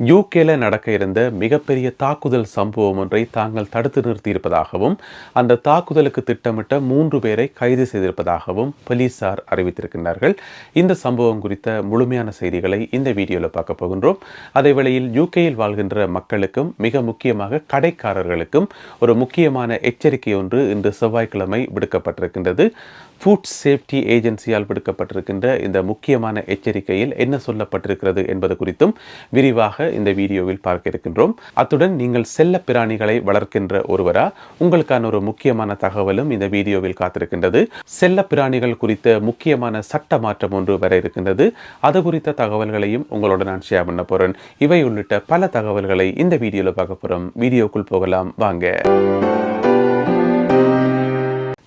யூகேல நடக்க இருந்த மிகப்பெரிய தாக்குதல் சம்பவம் ஒன்றை தாங்கள் தடுத்து நிறுத்தியிருப்பதாகவும் அந்த தாக்குதலுக்கு திட்டமிட்ட மூன்று பேரை கைது செய்திருப்பதாகவும் போலீசார் அறிவித்திருக்கின்றார்கள். இந்த சம்பவம் குறித்த முழுமையான செய்திகளை இந்த வீடியோவில் பார்க்க போகின்றோம். அதே வேளையில் யூகேயில் வாழ்கின்ற மக்களுக்கும் மிக முக்கியமாக கடைக்காரர்களுக்கும் ஒரு முக்கியமான எச்சரிக்கை ஒன்று இன்று செவ்வாய்க்கிழமை விடுக்கப்பட்டிருக்கின்றது. ஃபுட் சேஃப்டி ஏஜென்சியால் விடுக்கப்பட்டிருக்கின்ற இந்த முக்கியமான எச்சரிக்கையில் என்ன சொல்லப்பட்டிருக்கிறது என்பது குறித்தும் விரிவாக இந்த வீடியோவில் பார்க்க இருக்கின்றோம். அத்துடன் நீங்கள் செல்ல பிராணிகளை வளர்க்கின்ற ஒருவரா? உங்களுக்கான ஒரு முக்கியமான தகவலும் இந்த வீடியோவில் காத்திருக்கின்றது. செல்ல பிராணிகள் குறித்த முக்கியமான சட்ட மாற்றம் ஒன்று வர இருக்கின்றது. அது குறித்த தகவல்களையும் உங்களோட நான் ஷேர் பண்ண போறேன். இவை உள்ளிட்ட பல தகவல்களை இந்த வீடியோவில் பார்க்க போறோம். வீடியோக்குள் போகலாம். வாங்க.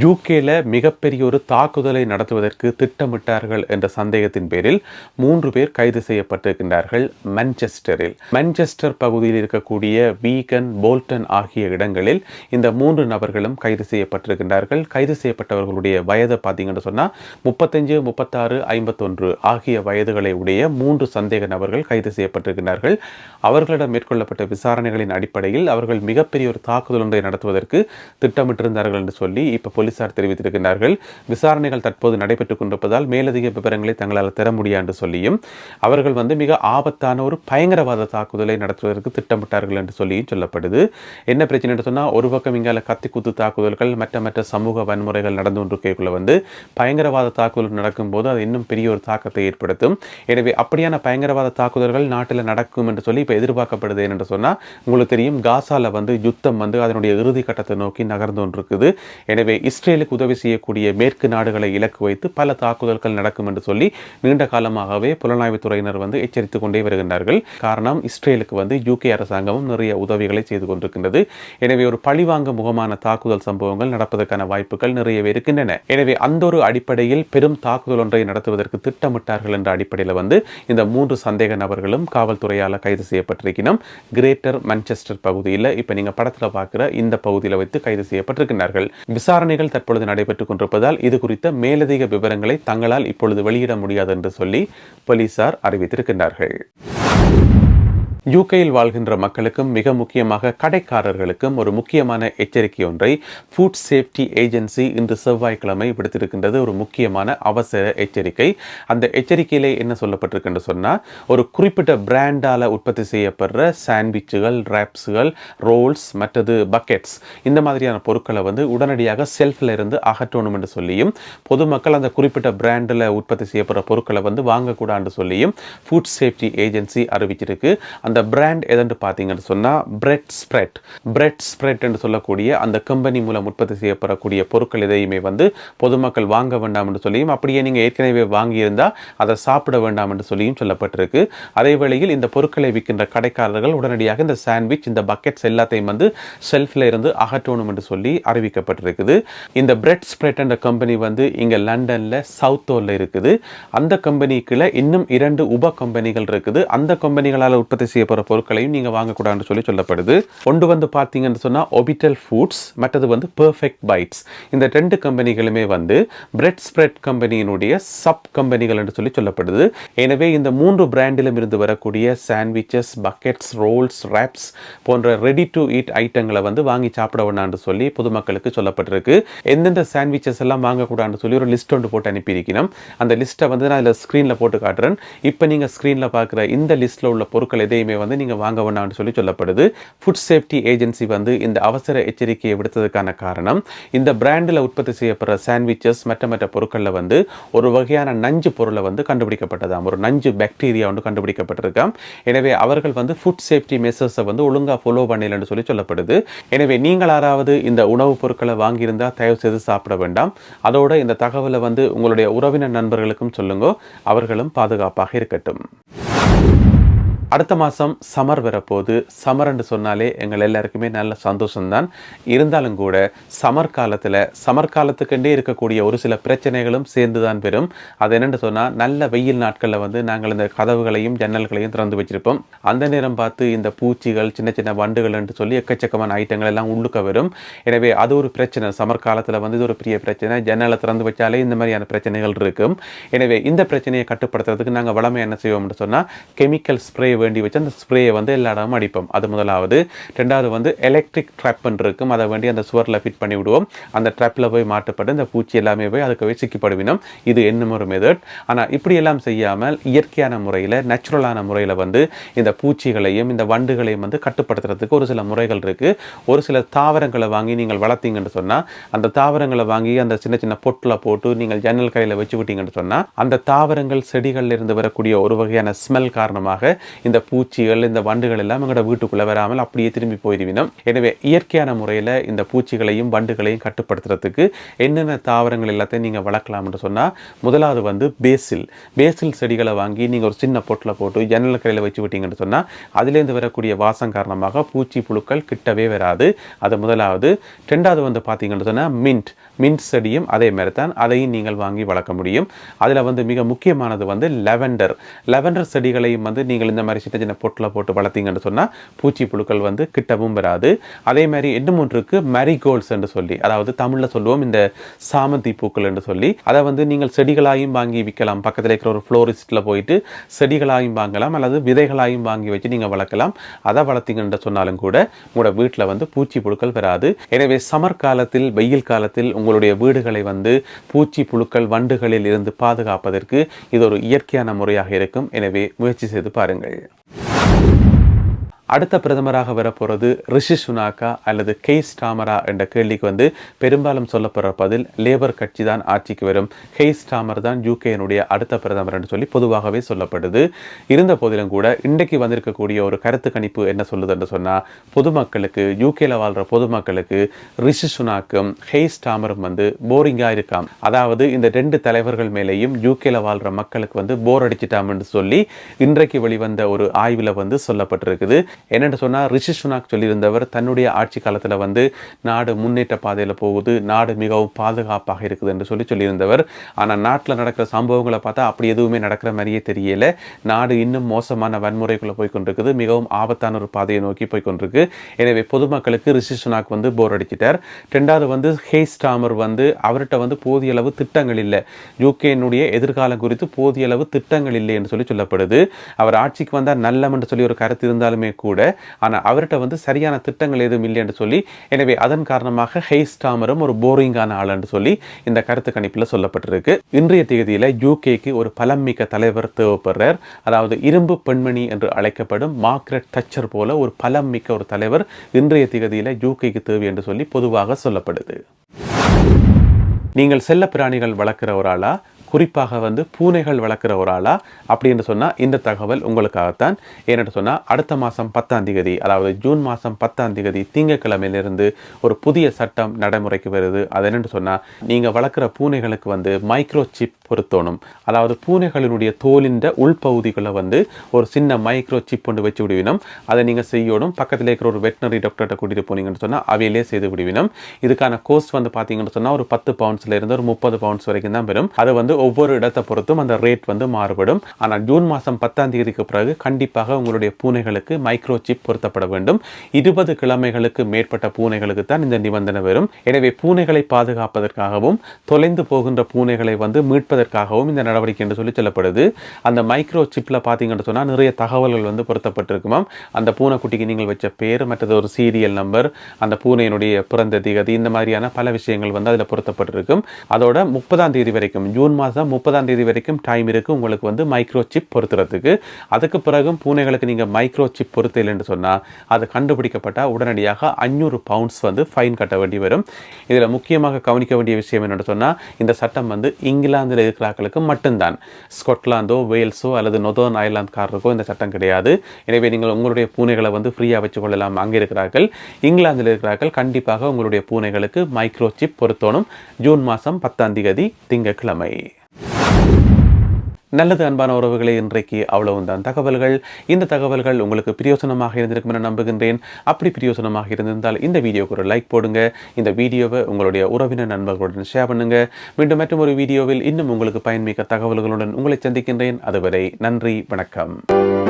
யூகேல மிகப்பெரிய ஒரு தாக்குதலை நடத்துவதற்கு திட்டமிட்டார்கள் என்ற சந்தேகத்தின் பேரில் மூன்று பேர் கைது செய்யப்பட்டிருக்கின்றார்கள் மான்செஸ்டரில் மான்செஸ்டர் பகுதியில் இருக்கக்கூடிய வீகன் போல்டன் ஆகிய இடங்களில் இந்த மூன்று நபர்களும் கைது செய்யப்பட்டிருக்கின்றார்கள். கைது செய்யப்பட்டவர்களுடைய வயது பார்த்தீங்கன்னு சொன்னால் முப்பத்தஞ்சு முப்பத்தாறு ஐம்பத்தொன்று ஆகிய வயதுகளை உடைய மூன்று சந்தேக நபர்கள் கைது செய்யப்பட்டிருக்கிறார்கள் அவர்களிடம் மேற்கொள்ளப்பட்ட விசாரணைகளின் அடிப்படையில் அவர்கள் மிகப்பெரிய ஒரு தாக்குதல் ஒன்றை நடத்துவதற்கு திட்டமிட்டிருந்தார்கள் என்று சொல்லி இப்போ போலீசார் தெரிவித்திருக்கிறார்கள் விசாரணைகள் தற்போது நடைபெற்றுக் கொண்டிருப்பதால் மேலதிக விவரங்களை தங்களால் தர முடியாது என்று சொல்லியும் அவர்கள் வந்து மிக ஆபத்தான ஒரு பயங்கரவாத தாக்குதலை நடத்துவதற்கு திட்டமிட்டார்கள் என்று சொல்லியும் சொல்லப்படுது. என்ன பிரச்சனை என்று சொன்னால் ஒரு பக்கம் இங்கால கத்தி குத்து தாக்குதல்கள் மற்ற மற்ற சமூக வன்முறைகள் நடந்து கொண்டிருக்கக்குள்ள வந்து பயங்கரவாத தாக்குதல் நடக்கும்போது அது இன்னும் பெரிய ஒரு தாக்கத்தை ஏற்படுத்தும். எனவே அப்படியான பயங்கரவாத தாக்குதல்கள் நாட்டில் நடக்கும் என்று சொல்லி இப்போ எதிர்பார்க்கப்படுது என்று சொன்னால் உங்களுக்கு தெரியும் காசாவில் வந்து யுத்தம் வந்து அதனுடைய இறுதி கட்டத்தை நோக்கி நகர்ந்து கொண்டிருக்குது. எனவே இஸ் இஸ்ரேலுக்கு உதவி செய்யக்கூடிய மேற்கு நாடுகளை இலக்கு வைத்து பல தாக்குதல்கள் நடக்கும் என்று சொல்லி நீண்ட காலமாகவே புலனாய்வுத்துறையினர் வந்து எச்சரித்துக் கொண்டே வருகின்றார்கள். காரணம் இஸ்ரேலுக்கு வந்து யூகே அரசாங்கமும் நிறைய உதவிகளை செய்து கொண்டிருக்கின்றது. எனவே ஒரு பழிவாங்க முகமான தாக்குதல் சம்பவங்கள் நடப்பதற்கான வாய்ப்புகள் நிறையவே இருக்கின்றன. எனவே அந்த ஒரு அடிப்படையில் பெரும் தாக்குதல் ஒன்றை நடத்துவதற்கு திட்டமிட்டார்கள் என்ற அடிப்படையில் வந்து இந்த மூன்று சந்தேக நபர்களும் காவல்துறையால் கைது செய்யப்பட்டிருக்கணும் கிரேட்டர் மான்செஸ்டர் பகுதியில் இப்போ நீங்கள் படத்தில் பார்க்குற இந்த பகுதியில் வைத்து கைது செய்யப்பட்டிருக்கிறார்கள் விசாரணைகள் தற்பொழுது நடைபெற்றுக் கொண்டிருப்பதால் இது குறித்த மேலதிக விவரங்களை தங்களால் இப்பொழுது வெளியிட முடியாது என்று சொல்லி போலீசார் அறிவித்திருக்கின்றார்கள். யூகேயில் வாழ்கின்ற மக்களுக்கும் மிக முக்கியமாக கடைக்காரர்களுக்கும் ஒரு முக்கியமான எச்சரிக்கை ஒன்றை ஃபுட் சேஃப்டி ஏஜென்சி இன்று செவ்வாய்க்கிழமை விடுத்திருக்கின்றது. ஒரு முக்கியமான அவசர எச்சரிக்கை. அந்த எச்சரிக்கையிலே என்ன சொல்லப்பட்டிருக்குன்னு சொன்னால் ஒரு குறிப்பிட்ட பிராண்டால் உற்பத்தி செய்யப்படுற சாண்ட்விச்சுகள் ரேப்ஸுகள் ரோல்ஸ் மற்றது பக்கெட்ஸ் இந்த மாதிரியான பொருட்களை வந்து உடனடியாக செல்ஃபில் இருந்து அகற்றணும் என்று சொல்லியும் பொதுமக்கள் அந்த குறிப்பிட்ட பிராண்டில் உற்பத்தி செய்யப்படுற பொருட்களை வந்து வாங்கக்கூடாது சொல்லியும் ஃபுட் சேஃப்டி ஏஜென்சி அறிவிச்சிருக்கு. அந்த பிராண்ட் எதென்று பார்த்தீங்கன்னு சொன்னால் பிரெட் ஸ்ப்ரெட் பிரெட் ஸ்ப்ரெட் என்று சொல்லக்கூடிய அந்த கம்பெனி மூலம் உற்பத்தி செய்யப்படக்கூடிய பொருட்கள் எதையுமே வந்து பொதுமக்கள் வாங்க வேண்டாம் என்று சொல்லியும் அப்படியே நீங்கள் ஏற்கனவே வாங்கியிருந்தால் அதை சாப்பிட வேண்டாம் என்று சொல்லியும் சொல்லப்பட்டிருக்கு. அதே வேளையில் இந்த பொருட்களை விற்கின்ற கடைக்காரர்கள் உடனடியாக இந்த சாண்ட்விச் இந்த பக்கெட்ஸ் எல்லாத்தையும் வந்து ஷெல்ஃபில் இருந்து அகற்றணும் என்று சொல்லி அறிவிக்கப்பட்டிருக்குது. இந்த பிரெட் ஸ்ப்ரெட் என்ற கம்பெனி வந்து இங்கே லண்டனில் சவுத்தோரில் இருக்குது. அந்த கம்பெனிக்குள்ள இன்னும் இரண்டு உப கம்பெனிகள் இருக்குது. அந்த கம்பெனிகளால் உற்பத்தி செய்யப்படுற பொருட்களையும் நீங்கள் வாங்கக்கூடாதுன்னு சொல்லி சொல்லப்படுது. ஒன்று வந்து பார்த்தீங்கன்னு சொன்னால் ஒபிட்டல் ஃபுட்ஸ் மற்றது வந்து பெர்ஃபெக்ட் பைட்ஸ் இந்த ரெண்டு கம்பெனிகளுமே வந்து பிரெட் ஸ்ப்ரெட் கம்பெனியினுடைய சப் கம்பெனிகள் என்று சொல்லி சொல்லப்படுது. எனவே இந்த மூன்று பிராண்டிலும் இருந்து வரக்கூடிய சாண்ட்விச்சஸ் பக்கெட்ஸ் ரோல்ஸ் ரேப்ஸ் போன்ற ரெடி டு ஈட் ஐட்டங்களை வந்து வாங்கி சாப்பிட வேண்டாம்னு சொல்லி பொதுமக்களுக்கு சொல்லப்பட்டிருக்கு. எந்தெந்த சாண்ட்விச்சஸ் எல்லாம் வாங்கக்கூடாதுன்னு சொல்லி ஒரு லிஸ்ட் ஒன்று போட்டு அனுப்பியிருக்கணும் அந்த லிஸ்ட்டை வந்து நான் இதில் ஸ்க்ரீனில் போட்டு காட்டுறேன். இப்போ நீங்கள் ஸ்க்ரீனில் பார்க்குற இந்த லிஸ்ட்டில் உள்ள பொருட்கள் எதையும் வந்து நீங்கள் வாங்க வேண்டாம்னு சொல்லி சொல்லப்படுது. ஃபுட் சேஃப்டி ஏஜென்சி வந்து இந்த அவசர எச்சரிக்கையை விடுத்ததுக்கான காரணம் இந்த பிராண்டில் உற்பத்தி செய்யப்படுற சாண்ட்விச்சஸ் மற்ற மற்ற பொருட்களில் வந்து ஒரு வகையான நஞ்சு பொருளை வந்து கண்டுபிடிக்கப்பட்டதாம். ஒரு நஞ்சு பாக்டீரியா வந்து கண்டுபிடிக்கப்பட்டிருக்காம். எனவே அவர்கள் வந்து ஃபுட் சேஃப்டி மெசர்ஸை வந்து ஒழுங்காக ஃபாலோ பண்ணலன்னு சொல்லி சொல்லப்படுது. எனவே நீங்கள் யாராவது இந்த உணவுப் பொருட்களை வாங்கியிருந்தால் தயவு செய்து சாப்பிட வேண்டாம். அதோட இந்த தகவலை வந்து உங்களுடைய உறவினர் நண்பர்களுக்கும் சொல்லுங்க. அவர்களும் பாதுகாப்பாக இருக்கட்டும். அடுத்த மாதம் சமர் வரப்போகுது. சமர்ன்னு சொன்னாலே எங்கள் எல்லாருக்குமே நல்ல சந்தோஷம்தான். இருந்தாலும் கூட சமர் காலத்தில் சமர் காலத்துக்குண்டே இருக்கக்கூடிய ஒரு சில பிரச்சனைகளும் சேர்ந்து தான் பெறும். அது என்னென்னு சொன்னால் நல்ல வெயில் நாட்களில் வந்து நாங்கள் இந்த கதவுகளையும் ஜன்னல்களையும் திறந்து வச்சிருப்போம். அந்த நேரம் பார்த்து இந்த பூச்சிகள் சின்ன சின்ன வண்டுகள் என்று சொல்லி எக்கச்சக்கமான ஐட்டங்கள் எல்லாம் உள்ளுக்க வரும். எனவே அது ஒரு பிரச்சனை. சமர் காலத்தில் வந்து இது ஒரு பெரிய பிரச்சனை. ஜன்னலை திறந்து வச்சாலே இந்த மாதிரியான பிரச்சனைகள் இருக்கும். எனவே இந்த பிரச்சனையை கட்டுப்படுத்துறதுக்கு நாங்கள் வளமை என்ன செய்வோம்னு சொன்னால் கெமிக்கல் ஸ்ப்ரே வேண்டி வச்சு அந்த ஸ்ப்ரேயை வந்து எல்லா இடமும் அடிப்போம். அது முதலாவது. ரெண்டாவது வந்து எலக்ட்ரிக் ட்ராப்னு இருக்கும். அதை வேண்டி அந்த சுவரில் ஃபிட் பண்ணி விடுவோம். அந்த ட்ராப்பில் போய் மாட்டப்பட்டு இந்த பூச்சி எல்லாமே போய் அதுக்கு போய் சிக்கிப்படுவினோம் இது என்னும் ஒரு மெதட் ஆனால் இப்படியெல்லாம் செய்யாமல் இயற்கையான முறையில் நேச்சுரலான முறையில் வந்து இந்த பூச்சிகளையும் இந்த வண்டுகளையும் வந்து கட்டுப்படுத்துறதுக்கு ஒரு சில முறைகள் இருக்குது ஒரு சில தாவரங்களை வாங்கி நீங்கள் வளர்த்தீங்கன்னு சொன்னால் அந்த தாவரங்களை வாங்கி அந்த சின்ன சின்ன பொட்டில் போட்டு நீங்கள் ஜன்னல் கடையில் வச்சு விட்டீங்கன்னு சொன்னால் அந்த தாவரங்கள் செடிகளில் இருந்து வரக்கூடிய ஒரு வகையான ஸ்மெல் காரணமாக இந்த பூச்சிகள் இந்த வண்டுகள் எல்லாம் எங்களோட வீட்டுக்குள்ளே வராமல் அப்படியே திரும்பி போயிடுவினோம் எனவே இயற்கையான முறையில் இந்த பூச்சிகளையும் வண்டுகளையும் கட்டுப்படுத்துறதுக்கு என்னென்ன தாவரங்கள் எல்லாத்தையும் நீங்கள் வளர்க்கலாம்னு சொன்னால் முதலாவது வந்து பேசில். பேசில் செடிகளை வாங்கி நீங்கள் ஒரு சின்ன பொட்டில் போட்டு ஜன்னல் கரையில் வச்சு விட்டீங்கன்னு சொன்னால் அதுலேருந்து வரக்கூடிய வாசம் காரணமாக பூச்சி புழுக்கள் கிட்டவே வராது. அது முதலாவது. ரெண்டாவது வந்து பார்த்தீங்கன்னு சொன்னால் மின்ட் மின்ட் செடியும் அதே மாதிரி தான் அதையும் நீங்கள் வாங்கி வளர்க்க முடியும். அதில் வந்து மிக முக்கியமானது வந்து லெவெண்டர். லெவெண்டர் செடிகளையும் வந்து நீங்கள் இந்த மாதிரி சின்ன சின்ன பொட்டில் போட்டு வளர்த்தீங்கன்னு சொன்னால் பூச்சி புழுக்கள் வந்து கிட்டவும் வராது. அதே மாதிரி இன்னும் ஒன்றுக்கு மேரிகோல்ட்ஸ் என்று சொல்லி அதாவது தமிழில் சொல்லுவோம் இந்த சாமந்தி பூக்கள் என்று சொல்லி அதை வந்து நீங்கள் செடிகளாயும் வாங்கி விற்கலாம். பக்கத்தில் இருக்கிற ஒரு ஃப்ளோரிஸ்ட்டில் போயிட்டு செடிகளாயும் வாங்கலாம் அல்லது விதைகளாயும் வாங்கி வச்சு நீங்கள் வளர்க்கலாம். அதை வளர்த்தீங்கன்னு சொன்னாலும் கூட உங்களோட வீட்டில் வந்து பூச்சி புழுக்கள் வராது. எனவே சமர் காலத்தில் வெயில் காலத்தில் உங்கள் உங்களுடைய வீடுகளை வந்து பூச்சி புழுக்கள் வண்டுகளில் இருந்து பாதுகாப்பதற்கு இது ஒரு இயற்கையான முறையாக இருக்கும். எனவே முயற்சி செய்து பாருங்கள். அடுத்த பிரதமராக வரப்போகிறது ரிஷி சுனாக்கா அல்லது கெய்ஸ் ஸ்டாமரா என்ற கேள்விக்கு வந்து பெரும்பாலும் சொல்லப்படுற பதில் லேபர் கட்சி தான் ஆட்சிக்கு வரும். ஹெய் ஸ்டாமர் தான் யூகேனுடைய அடுத்த பிரதமர் என்று சொல்லி பொதுவாகவே சொல்லப்படுது. இருந்த போதிலும் கூட இன்றைக்கு வந்திருக்கக்கூடிய ஒரு கருத்து கணிப்பு என்ன சொல்லுதுன்னு சொன்னால் பொதுமக்களுக்கு யூகேல வாழ்கிற பொதுமக்களுக்கு ரிஷி சுனாக்கும் ஹெய் ஸ்டாமரும் வந்து போரிங்காக இருக்காம். அதாவது இந்த ரெண்டு தலைவர்கள் மேலேயும் யூகேல வாழ்கிற மக்களுக்கு வந்து போர் அடிச்சிட்டாம்னு சொல்லி இன்றைக்கு வெளிவந்த ஒரு ஆய்வில் வந்து சொல்லப்பட்டிருக்குது. என்னென்னு சொன்னால் ரிஷி சுனாக் சொல்லியிருந்தவர் தன்னுடைய ஆட்சி காலத்தில் வந்து நாடு முன்னேற்ற பாதையில் போகுது நாடு மிகவும் பாதுகாப்பாக இருக்குது என்று சொல்லி சொல்லியிருந்தவர். ஆனால் நாட்டில் நடக்கிற சம்பவங்களை பார்த்தா அப்படி எதுவுமே நடக்கிற மாதிரியே தெரியல. நாடு இன்னும் மோசமான வன்முறைக்குள்ளே போய் கொண்டிருக்குது மிகவும் ஆபத்தான ஒரு பாதையை நோக்கி போய் கொண்டிருக்கு எனவே பொதுமக்களுக்கு ரிஷி சுனாக் வந்து போர் அடிச்சிட்டார். ரெண்டாவது வந்து ஹேஸ் டாமர் வந்து அவர்கிட்ட வந்து போதிய அளவு திட்டங்கள் இல்லை. யூகேனுடைய எதிர்காலம் குறித்து போதிய அளவு திட்டங்கள் இல்லை என்று சொல்லி சொல்லப்படுது. அவர் ஆட்சிக்கு வந்தால் நல்லம் என்று சொல்லி ஒரு கருத்து இருந்தாலுமே கூட கூட. ஆனால் அவர்கிட்ட வந்து சரியான திட்டங்கள் எதுவும் இல்லை என்று சொல்லி எனவே அதன் காரணமாக ஹெய்ஸ் டாமரும் ஒரு போரிங்கான ஆள் என்று சொல்லி இந்த கருத்து கணிப்பில் சொல்லப்பட்டிருக்கு. இன்றைய தேதியில் யூகேக்கு ஒரு பலம்மிக்க தலைவர் தேவைப்படுறார். அதாவது இரும்பு பெண்மணி என்று அழைக்கப்படும் மார்க்ரெட் தச்சர் போல ஒரு பலம் மிக்க ஒரு தலைவர் இன்றைய தேதியில் யூகேக்கு தேவை என்று சொல்லி பொதுவாக சொல்லப்படுது. நீங்கள் செல்ல பிராணிகள் வளர்க்குற ஒரு ஆளா? குறிப்பாக வந்து பூனைகள் வளர்க்குற ஒரு ஆளா? அப்படின்னு சொன்னால் இந்த தகவல் உங்களுக்காகத்தான். ஏன்னு சொன்னால் அடுத்த மாதம் பத்தாம் தேதி அதாவது ஜூன் மாதம் பத்தாம் தேதி திங்கக்கிழமையிலிருந்து ஒரு புதிய சட்டம் நடைமுறைக்கு வருது. அது என்னென்னு சொன்னால் நீங்கள் வளர்க்குற பூனைகளுக்கு வந்து மைக்ரோ சிப் பொருத்தணும். அதாவது பூனைகளினுடைய தோலின்ற உள்பகுதிகளை வந்து ஒரு சின்ன மைக்ரோ சிப் கொண்டு வச்சு விடுவினோம். அதை நீங்கள் செய்யணும். பக்கத்தில் இருக்கிற ஒரு வெட்டினரி டாக்டர்கிட்ட கூட்டிகிட்டு போனீங்கன்னு சொன்னால் அவையிலே செய்து விடுவினோம். இதுக்கான கோஸ்ட் வந்து பார்த்தீங்கன்னு சொன்னால் ஒரு பத்து பவுண்ட்ஸ்ல இருந்து ஒரு முப்பது பவுண்ட்ஸ் வரைக்கும் தான் வரும். அது வந்து ஒவ்வொரு இடத்தை பொறுத்தும் அந்த ரேட் வந்து மாறுபடும். ஆனால் ஜூன் மாதம் பத்தாம் தேதிக்கு பிறகு கண்டிப்பாக உங்களுடைய பூனைகளுக்கு மைக்ரோ சிப் பொருத்தப்பட வேண்டும். இருபது கிழமைகளுக்கு மேற்பட்ட பூனைகளுக்கு தான் இந்த நிபந்தனை வரும். எனவே பூனைகளை பாதுகாப்பதற்காகவும் தொலைந்து போகின்ற பூனைகளை வந்து மீட்பதற்காகவும் இந்த நடவடிக்கை என்று சொல்லி சொல்லப்படுது. அந்த மைக்ரோ சிப்பில் பார்த்தீங்கன்னு சொன்னால் நிறைய தகவல்கள் வந்து பொருத்தப்பட்டிருக்குமாம் அந்த பூனைக்குட்டிக்கு நீங்கள் வச்ச பேர் மற்றது ஒரு சீரியல் நம்பர் அந்த பூனையினுடைய பிறந்த திகதி இந்த மாதிரியான பல விஷயங்கள் வந்து அதில் பொருத்தப்பட்டிருக்கும் அதோட முப்பதாம் தேதி வரைக்கும் ஜூன் மாதம் முப்பதாம் தேதி வரைக்கும் டைம் இருக்குது உங்களுக்கு வந்து மைக்ரோ சிப் பொருத்துறதுக்கு. அதுக்கு பிறகும் பூனைகளுக்கு நீங்கள் மைக்ரோ சிப் பொருத்தலைன்னு சொன்னால் அது கண்டுபிடிக்கப்பட்டால் உடனடியாக அஞ்சூறு பவுண்ட்ஸ் வந்து ஃபைன் கட்ட வேண்டி வரும். இதில் முக்கியமாக கவனிக்க வேண்டிய விஷயம் என்னென்னு சொன்னால் இந்த சட்டம் வந்து இங்கிலாந்தில் இருக்கிறார்களுக்கு மட்டும்தான். ஸ்கொட்லாந்தோ வேல்ஸோ அல்லது நொதர்ன் அயர்லாந்துக்காரருக்கோ இந்த சட்டம் கிடையாது. எனவே நீங்கள் உங்களுடைய பூனைகளை வந்து ஃப்ரீயாக வச்சுக்கொள்ளலாம் அங்கே இருக்கிறார்கள் இங்கிலாந்தில் இருக்கிறார்கள். கண்டிப்பாக உங்களுடைய பூனைகளுக்கு மைக்ரோ சிப் பொருத்தணும். ஜூன் மாதம் பத்தாம் தேதி திங்கட்கிழமை. நல்லது அன்பான உறவுகளை இன்றைக்கு அவ்வளவு தான். தகவல்கள் இந்த தகவல்கள் உங்களுக்கு பிரயோசனமாக இருந்திருக்கும் என நம்புகின்றேன். அப்படி பிரயோசனமாக இருந்திருந்தால் இந்த வீடியோக்கு ஒரு லைக் போடுங்க. இந்த வீடியோவை உங்களுடைய உறவினர் நண்பர்களுடன் ஷேர் பண்ணுங்க. மீண்டும் மற்றும் ஒரு வீடியோவில் இன்னும் உங்களுக்கு பயன்மிக்க தகவல்களுடன் உங்களை சந்திக்கின்றேன். அதுவரை நன்றி வணக்கம்.